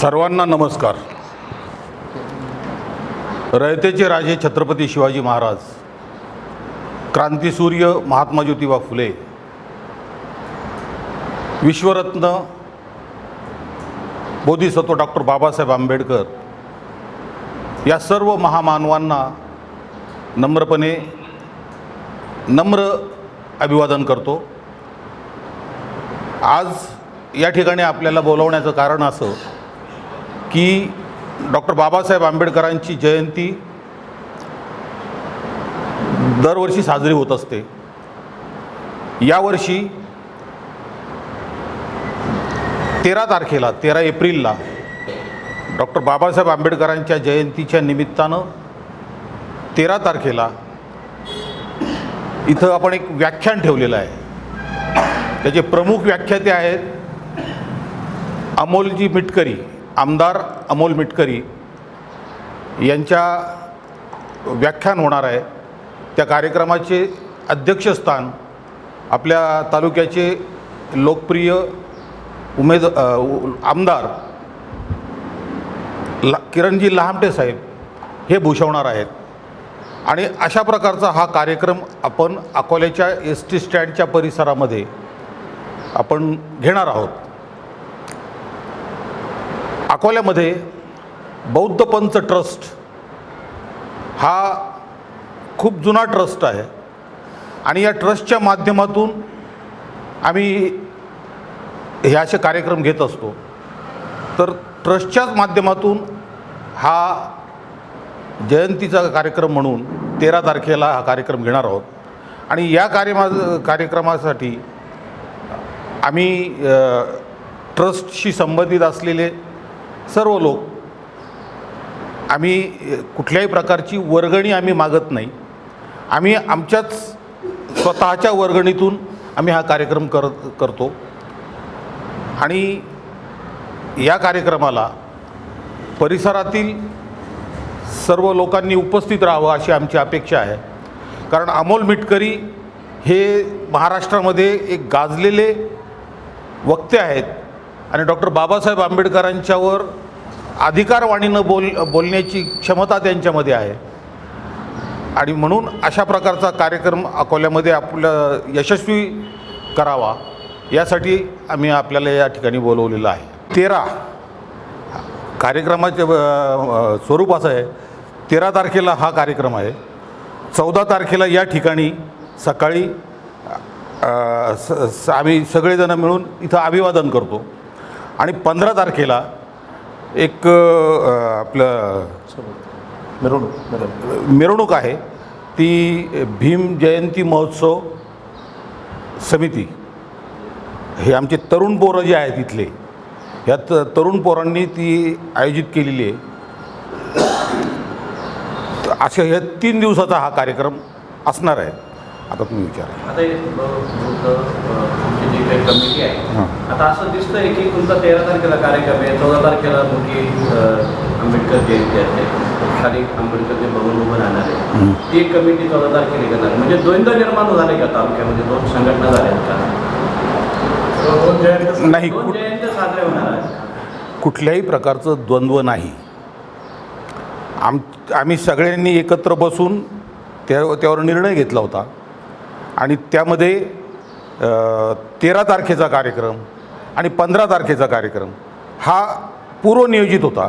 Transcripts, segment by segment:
सर्वांना नमस्कार. रयतेचे राजे छत्रपती शिवाजी महाराज क्रांतीसूर्य महात्मा ज्योतिबा फुले विश्वरत्न बोधिसत्व डॉक्टर बाबासाहेब आंबेडकर या सर्व महामानवांना नम्रपणे नम्र अभिवादन करतो. आज या ठिकाणी आपल्याला बोलवण्याचं कारण असं की डॉक्टर बाबासाहेब आंबेडकरांची जयंती दरवर्षी साजरी होत असते. यावर्षी तेरा तारखेला तेरा एप्रिलला डॉक्टर बाबासाहेब आंबेडकरांच्या जयंतीच्या निमित्तानं तेरा तारखेला इथं आपण एक व्याख्यान ठेवलेलं आहे. त्याचे प्रमुख व्याख्याते आहेत अमोलजी मिटकरी. आमदार अमोल मिटकरी यांच्या व्याख्यान होणार आहे. त्या कार्यक्रमाचे अध्यक्षस्थान आपल्या तालुक्याचे लोकप्रिय उमेद उ- आमदार ला किरणजी लहामटे साहेब हे भूषवणार आहेत. आणि अशा प्रकारचा हा कार्यक्रम आपण अकोल्याच्या एस टी स्टँडच्या परिसरामध्ये आपण घेणार आहोत. अकोल्यामध्ये बौद्ध पंच ट्रस्ट हा खूप जुना ट्रस्ट आहे. आणि या ट्रस्टच्या माध्यमातून आम्ही हे असे कार्यक्रम घेत असतो. तर ट्रस्टच्याच माध्यमातून हा जयंतीचा कार्यक्रम म्हणून तेरा तारखेला हा कार्यक्रम घेणार आहोत. आणि या कार्यमा कार्यक्रमासाठी आम्ही ट्रस्टशी संबंधित असलेले सर्व लोक आम्ही कुठल्याही प्रकारची वर्गणी आम्ही मागत नाही. आम्ही आमच्याच स्वतःच्या वर्गणीतून आम्ही हा कार्यक्रम करत करतो. आणि या कार्यक्रमाला परिसरातील सर्व लोकांनी उपस्थित राहावं अशी आमची अपेक्षा आहे. कारण अमोल मिटकरी हे महाराष्ट्रामध्ये एक गाजलेले वक्ते आहेत. आणि डॉक्टर बाबासाहेब आंबेडकरांच्यावर अधिकारवाणीनं बोल बोलण्याची क्षमता त्यांच्यामध्ये आहे. आणि म्हणून अशा प्रकारचा कार्यक्रम अकोल्यामध्ये आपलं यशस्वी करावा यासाठी आम्ही आपल्याला या ठिकाणी बोलवलेलं आहे. तेरा कार्यक्रमाचे स्वरूप असं आहे. तेरा तारखेला हा कार्यक्रम आहे. चौदा तारखेला या ठिकाणी सकाळी स स- आम्ही सगळेजणं मिळून इथं अभिवादन करतो. आणि पंधरा तारखेला एक आपलं मिरवणूक मिरवणूक. आहे. ती भीम जयंती महोत्सव समिती. हे आमचे तरुण पोरं जे आहेत इथले या त तरुण पोरांनी ती आयोजित केलेली आहे. तर अशा हे तीन दिवसाचा हा कार्यक्रम असणार आहे. आता तुम्ही विचारा. जी कमिटी आहे. आता असं दिसतंय की तुमचा तेरा तारखेला कार्यक्रम आहे चौदा तारखेला मोठी आंबेडकर जयंती आहे खाली आंबेडकरचे भवन उभं राहणार आहे. ती एक कमिटी चौदा तारखेला म्हणजे निर्माण झाले का तालुक्यामध्ये? दोन संघटना झाल्या का? नाही दोन कुठ जयंत्या साजऱ्या होणार आहेत. कुठल्याही प्रकारचं द्वंद्व नाही. आम आम्ही सगळ्यांनी एकत्र बसून त्या त्यावर निर्णय घेतला होता. आणि त्यामध्ये तेरा तारखेचा कार्यक्रम आणि पंधरा तारखेचा कार्यक्रम हा पूर्वनियोजित होता.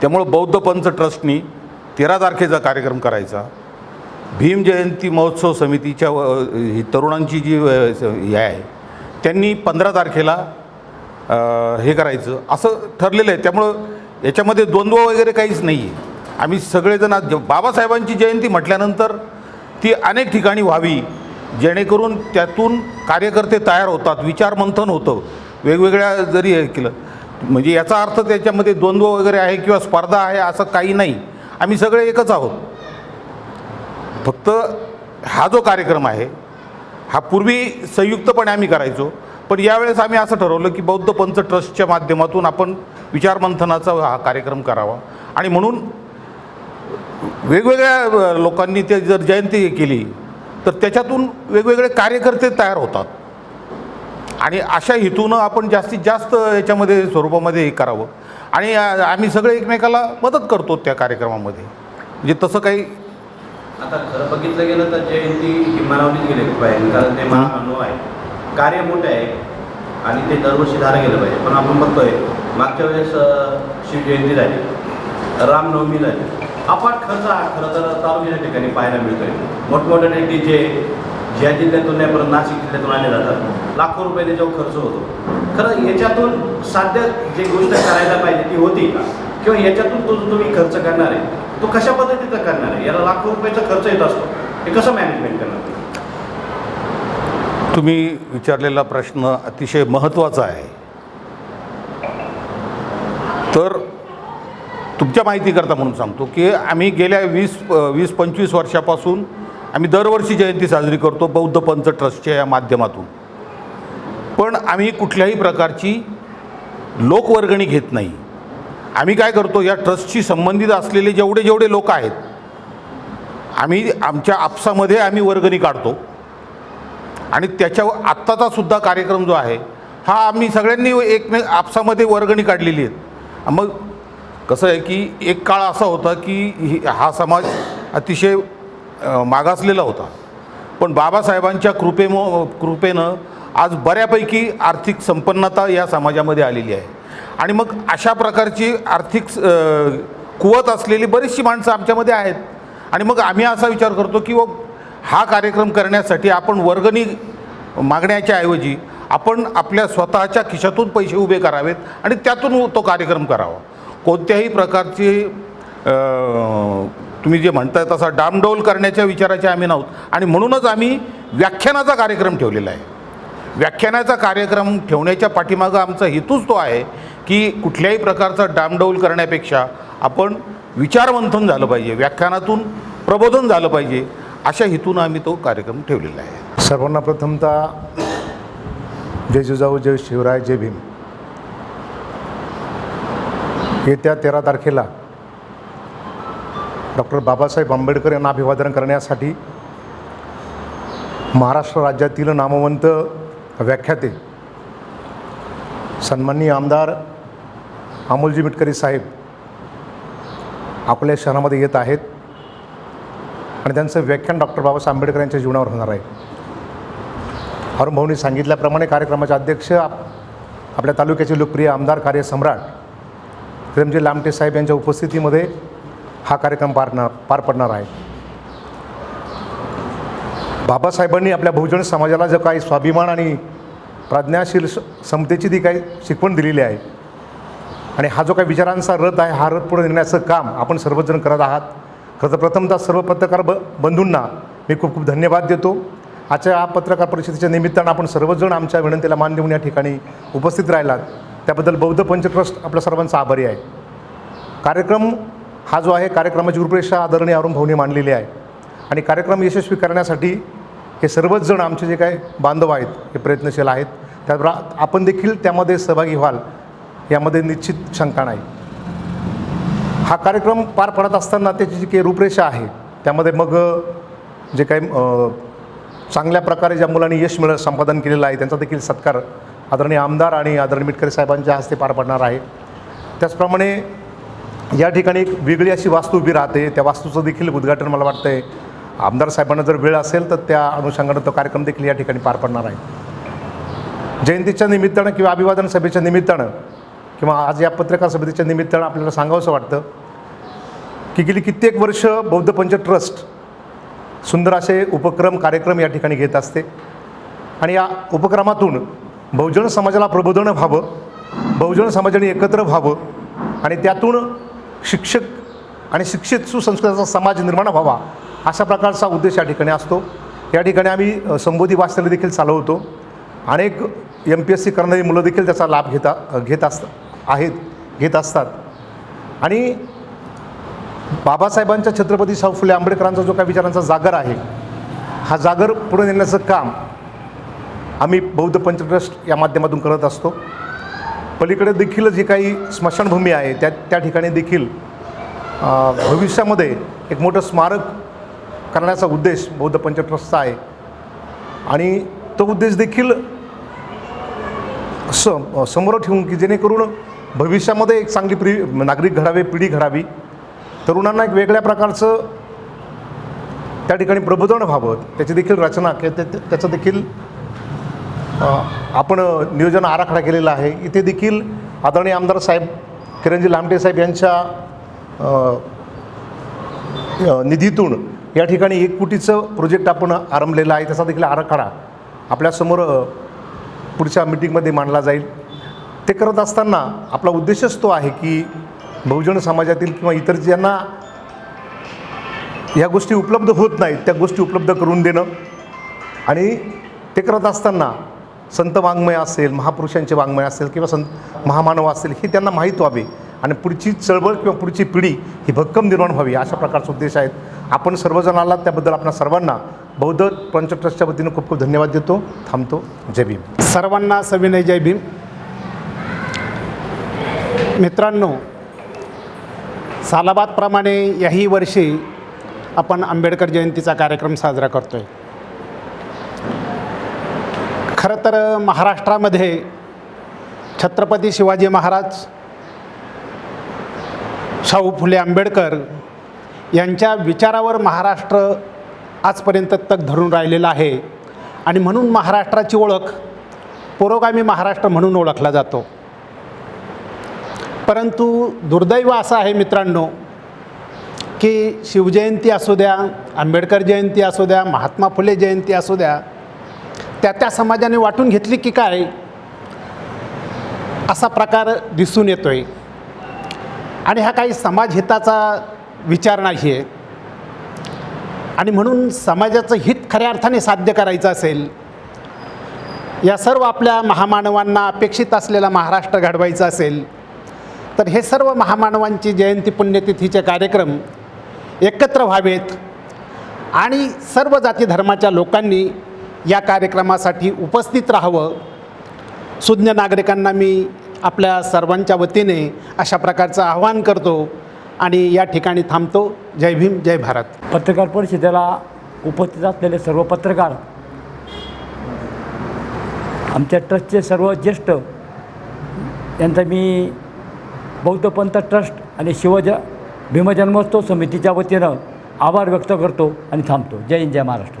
त्यामुळं बौद्ध पंच ट्रस्टनी तेरा तारखेचा कार्यक्रम करायचा. भीम जयंती महोत्सव समितीच्या व- ही तरुणांची जी हे आहे त्यांनी पंधरा तारखेला हे करायचं. असं ठरलेलं आहे. त्यामुळं याच्यामध्ये द्वंद्व वगैरे काहीच नाही आहे आम्ही सगळेजण ज- बाबासाहेबांची जयंती म्हटल्यानंतर ती अनेक ठिकाणी व्हावी जेणेकरून त्यातून कार्यकर्ते तयार होतात विचारमंथन होतं. वेगवेगळ्या जरी हे केलं म्हणजे याचा अर्थ त्याच्यामध्ये द्वंद्व वगैरे आहे किंवा स्पर्धा आहे असं काही नाही. आम्ही सगळे एकच आहोत. फक्त हा जो कार्यक्रम आहे हा पूर्वी संयुक्तपणे आम्ही करायचो. पण यावेळेस आम्ही असं ठरवलं की बौद्ध पंच ट्रस्टच्या माध्यमातून आपण विचारमंथनाचा हा कार्यक्रम करावा. आणि म्हणून वेगवेगळ्या लोकांनी ते जर जयंती केली तर त्याच्यातून वेगवेगळे कार्यकर्ते तयार होतात. आणि अशा हेतूनं आपण जास्तीत जास्त याच्यामध्ये स्वरूपामध्ये हे करावं. आणि आम्ही सगळे एकमेकाला मदत करतो त्या कार्यक्रमामध्ये. म्हणजे तसं काही आता खरं बघितलं गेलं तर जयंती ही मनावलीच गेली पाहिजे कारण ते महामानव आहे. कार्य मोठे आहे. आणि ते दरवर्षी झालं गेलं पाहिजे. पण आपण बघतोय मागच्या वेळेस शिवजयंती झाली. रामनवमी झाली. अपाट खर्च हा खरं तर तालुक्याच्या ठिकाणी पाहायला मिळतोय. मोठमोठ्या डी जे ज्या जिल्ह्यातून नाही नाशिक जिल्ह्यातून आणले जातात. लाखो रुपये त्याच्यावर खर्च होतो. खरं याच्यातून साध्य जे गोष्ट करायला पाहिजे ती होती का? किंवा याच्यातून तो जो तुम्ही खर्च करणार आहे तो कशा पद्धतीचा करणार आहे? याला लाखो रुपयाचा खर्च येत असतो. हे कसं मॅनेजमेंट करणार? तुम्ही विचारलेला प्रश्न अतिशय महत्त्वाचा आहे. तर तुमच्या माहितीकरता म्हणून सांगतो की आम्ही गेल्या वीस वीस पंचवीस वर्षापासून आम्ही दरवर्षी जयंती साजरी करतो बौद्ध पंच ट्रस्टच्या या माध्यमातून. पण आम्ही कुठल्याही प्रकारची लोकवर्गणी घेत नाही. आम्ही काय करतो या ट्रस्टशी संबंधित असलेले जेवढे जेवढे लोक आहेत आम्ही आमच्या आपसामध्ये आम्ही वर्गणी काढतो. आणि त्याच्या आत्ताचा सुद्धा कार्यक्रम जो आहे हा आम्ही सगळ्यांनी एकमे आपसामध्ये वर्गणी काढलेली आहेत. मग कसं आहे की एक काळ असा होता की ही- हा समाज अतिशय मागासलेला होता. पण बाबासाहेबांच्या कृपेमो कृपेनं आज बऱ्यापैकी आर्थिक संपन्नता या समाजामध्ये आलेली आहे. आणि मग अशा प्रकारची आर्थिक कुवत असलेली बरीचशी माणसं आमच्यामध्ये आहेत. आणि मग आम्ही असा विचार करतो की व हा कार्यक्रम करण्यासाठी आपण वर्गणी मागण्याच्या ऐवजी आपण आपल्या स्वतःच्या खिशातून पैसे उभे करावेत आणि त्यातून तो कार्यक्रम करावा. कोणत्याही प्रकारची तुम्ही जे म्हणताय तसा डामडौल करण्याच्या विचाराचे आम्ही नव्हत आणि म्हणूनच आम्ही व्याख्यानाचा कार्यक्रम ठेवलेला आहे. व्याख्यानाचा कार्यक्रम ठेवण्याच्या पाठीमागं आमचा हेतूच तो आहे की कुठल्याही प्रकारचा डामडौल करण्यापेक्षा आपण विचारमंथन झालं पाहिजे व्याख्यानातून प्रबोधन झालं पाहिजे अशा हेतून आम्ही तो कार्यक्रम ठेवलेला आहे. सर्वांना प्रथमतः जय जिजाऊ जय शिवराय जय भीम. येत्या तेरा तारखेला डॉक्टर बाबासाहेब आंबेडकर यांना अभिवादन करण्यासाठी महाराष्ट्र राज्यातील नामवंत व्याख्याते सन्माननीय आमदार अमोलजी मिटकरी साहेब आपल्या शहरामध्ये येत आहेत आणि त्यांचं व्याख्यान डॉक्टर बाबासाहेब आंबेडकर यांच्या जीवनावर होणार आहे. अरुण भाऊनी सांगितल्याप्रमाणे कार्यक्रमाचे अध्यक्ष आपल्या तालुक्याचे लोकप्रिय आमदार कार्यसम्राट प्रेमजी लामटे साहेब यांच्या उपस्थितीमध्ये हा कार्यक्रम पारणार पार पडणार आहे. बाबासाहेबांनी आपल्या बहुजन समाजाला जो काही स्वाभिमान आणि प्रज्ञाशील स- समतेची ती काही शिकवण दिलेली आहे आणि हा जो काही विचारांचा रथ आहे हा रथ पुढे नेण्याचं काम आपण सर्वजण करत आहात. खरं तर प्रथमतः सर्व पत्रकार ब बंधूंना मी खूप खूप धन्यवाद देतो. आजच्या या पत्रकार परिषदेच्या निमित्तानं आपण सर्वजण आमच्या विनंतीला मान देऊन या ठिकाणी उपस्थित राहिलात. त्याबद्दल बौद्ध पंचट्रस्ट आपल्या सर्वांचा आभारी आहे. कार्यक्रम हा जो आहे कार्यक्रमाची रूपरेषा आदरणीय अरुण भाऊनी मांडलेली आहे. आणि कार्यक्रम यशस्वी करण्यासाठी हे सर्वच जण आमचे जे काही बांधव आहेत हे प्रयत्नशील आहेत. त्याबरोबर आपण देखील त्यामध्ये सहभागी व्हाल यामध्ये निश्चित शंका नाही. हा कार्यक्रम पार पडत असताना त्याची जी काही रूपरेषा आहे त्यामध्ये मग जे काही चांगल्या प्रकारे ज्या मुलांनी यश मिळत संपादन केलेलं आहे त्यांचा देखील सत्कार आदरणीय आमदार आणि आदरणीय मिटकरी साहेबांच्या हस्ते पार पडणार आहे. त्याचप्रमाणे या ठिकाणी एक वेगळी अशी वास्तू उभी राहते. त्या वास्तूचं देखील उद्घाटन मला वाटतं आहे आमदार साहेबांना जर वेळ असेल तर त्या अनुषंगानं तो कार्यक्रम देखील या ठिकाणी पार पडणार आहे. जयंतीच्या निमित्तानं किंवा अभिवादन सभेच्या निमित्तानं किंवा आज या पत्रकार समितीच्या निमित्तानं आपल्याला सांगावंसं वाटतं की गेली कित्येक वर्ष बौद्ध पंच ट्रस्ट सुंदर असे उपक्रम कार्यक्रम या ठिकाणी घेत असते. आणि या उपक्रमातून बहुजन समाजाला प्रबोधन व्हावं बहुजन समाजाने एकत्र व्हावं आणि त्यातून शिक्षक आणि शिक्षित सुसंस्कृताचा समाज निर्माण व्हावा अशा प्रकारचा उद्देश या ठिकाणी असतो. या ठिकाणी आम्ही संबोधी वाचनालय देखील चालवतो. अनेक एम पी एस सी करणारी मुलं देखील त्याचा लाभ घेता घेत असत आहेत घेत असतात. आणि बाबासाहेबांच्या छत्रपती शाहू फुले आंबेडकरांचा जो काही विचारांचा जागर आहे हा जागर पुढे नेण्याचं काम आम्ही बौद्ध पंच ट्रस्ट या माध्यमातून करत असतो. पलीकडे देखील जी काही स्मशानभूमी आहे त्या त्या ठिकाणी देखील भविष्यामध्ये एक मोठं स्मारक करण्याचा उद्देश बौद्ध पंच ट्रस्टचा आहे. आणि तो उद्देश देखील स समोर ठेवून की जेणेकरून भविष्यामध्ये एक चांगली पिढी नागरिक घडावे पिढी घडावी. तरुणांना एक वेगळ्या प्रकारचं त्या ठिकाणी प्रबोधन व्हावं त्याची देखील रचना कि- त्या- त्याचं देखील आपण नियोजन आराखडा केलेला आहे. इथे देखील आदरणीय आमदार साहेब किरणजी लामटे साहेब यांच्या निधीतून या ठिकाणी एक कोटीचं प्रोजेक्ट आपण आरंभलेलं आहे. त्याचा देखील आराखडा आपल्यासमोर पुढच्या मिटिंगमध्ये मांडला जाईल. ते करत असताना आपला उद्देशच तो आहे की बहुजन समाजातील किंवा इतर ज्यांना ह्या गोष्टी उपलब्ध होत नाहीत त्या गोष्टी उपलब्ध करून देणं. आणि ते करत असताना संत वाङ्मय असेल महापुरुषांचे वाङ्मय असेल किंवा संत महामानव असेल हे त्यांना माहीत व्हावे. आणि पुढची चळवळ किंवा पुढची पिढी ही भक्कम निर्माण व्हावी अशा प्रकारचे उद्देश आहेत. आपण सर्वजणाला त्याबद्दल आपल्या सर्वांना बौद्ध पंच ट्रस्टच्या वतीनं खूप खूप धन्यवाद देतो. थांबतो. जय भीम. सर्वांना सविनय जय भीम. मित्रांनो सालाबादप्रमाणे याही वर्षी आपण आंबेडकर जयंतीचा कार्यक्रम साजरा करतो आहे खरं तर महाराष्ट्रामध्ये छत्रपती शिवाजी महाराज शाहू फुले आंबेडकर यांच्या विचारावर महाराष्ट्र आजपर्यंत तग धरून राहिलेला आहे. आणि म्हणून महाराष्ट्राची ओळख पुरोगामी महाराष्ट्र म्हणून ओळखला जातो. परंतु दुर्दैव असं आहे मित्रांनो की शिवजयंती असू द्या आंबेडकर जयंती असू द्या महात्मा फुले जयंती असू द्या त्या त्या समाजाने वाटून घेतली की काय? असा प्रकार दिसून येतो आहे आणि हा काही समाजहिताचा विचार नाही आहे आणि म्हणून समाजाचं हित खऱ्या अर्थाने साध्य करायचं असेल या सर्व आपल्या महामानवांना अपेक्षित असलेला महाराष्ट्र घडवायचा असेल तर हे सर्व महामानवांची जयंती पुण्यतिथीचे कार्यक्रम एकत्र व्हावेत आणि सर्व जाती धर्माच्या लोकांनी या कार्यक्रमासाठी उपस्थित राहावं. सुज्ञ नागरिकांना मी आपल्या सर्वांच्या वतीने अशा प्रकारचं आवाहन करतो आणि या ठिकाणी थांबतो. जय भीम जय भारत. पत्रकार परिषदेला उपस्थित असलेले सर्व पत्रकार आमच्या ट्रस्टचे सर्व ज्येष्ठ यांचा मी बौद्ध पंथ ट्रस्ट आणि शिवज भीमजन्मोत्सव समितीच्या वतीनं आभार व्यक्त करतो आणि थांबतो. जय हिंद जय महाराष्ट्र.